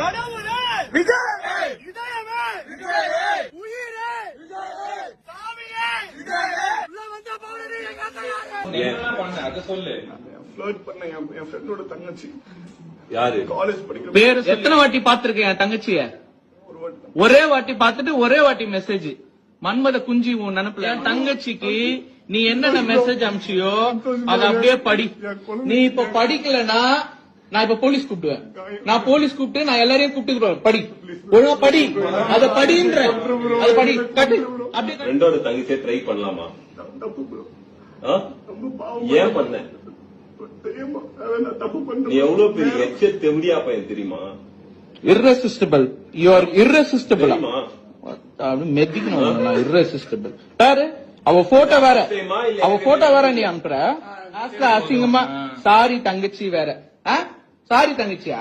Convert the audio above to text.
கடவுளே! விஜய்! இதயமே! விஜய்! உயிரே! சாமியே உள்ள வந்த பவுனே எங்க அத்தை யாரு நீ என்ன பண்ண? அதை சொல்லு. ஃபிளர்ட் பண்ண என் ஃப்ரெண்டோட தங்கச்சி. யாரு? காலேஜ் படிக்கிற பேரு எத்தனை வாட்டி பாத்திருக்கேன் என் தங்கச்சிய? ஒரு வாட்டி. ஒரே வாட்டி பார்த்துட்டு ஒரே வாட்டி மெசேஜ் மன்மத குஞ்சி உன் நினப்புல. என் தங்கச்சிக்கு நீ என்னென்ன மெசேஜ் அனுப்பிச்சியோ அதை அப்படியே படி. நீ இப்ப படிக்கலனா நான் இப்ப போலீஸ் கூப்பிடுவேன். நான் போலீஸ் கூப்பிட்டு நான் எல்லாரையும் கூப்பிட்டு படி. ஒழுங்கா படி. அத படின்ற. அத படி. கட்டு. அப்படியே. ஃப்ரெண்டோட தங்கச்சியை ட்ரை பண்ணலாமா? ஏன் பண்ண? நீ எவ்வளவு பெரிய எச்ச தெம்பியா பையன் தெரியுமா? Are irresistible. தெரியுமா? அப்படி மெதிக்கணும். நான் irresistible. பாரு அவ போட்டோ வேற. அவ போட்டோ வேற நீ அனுப்புற. அசிங்கமா. சாரி தங்கச்சி வேற. சாரி தங்கச்சியா?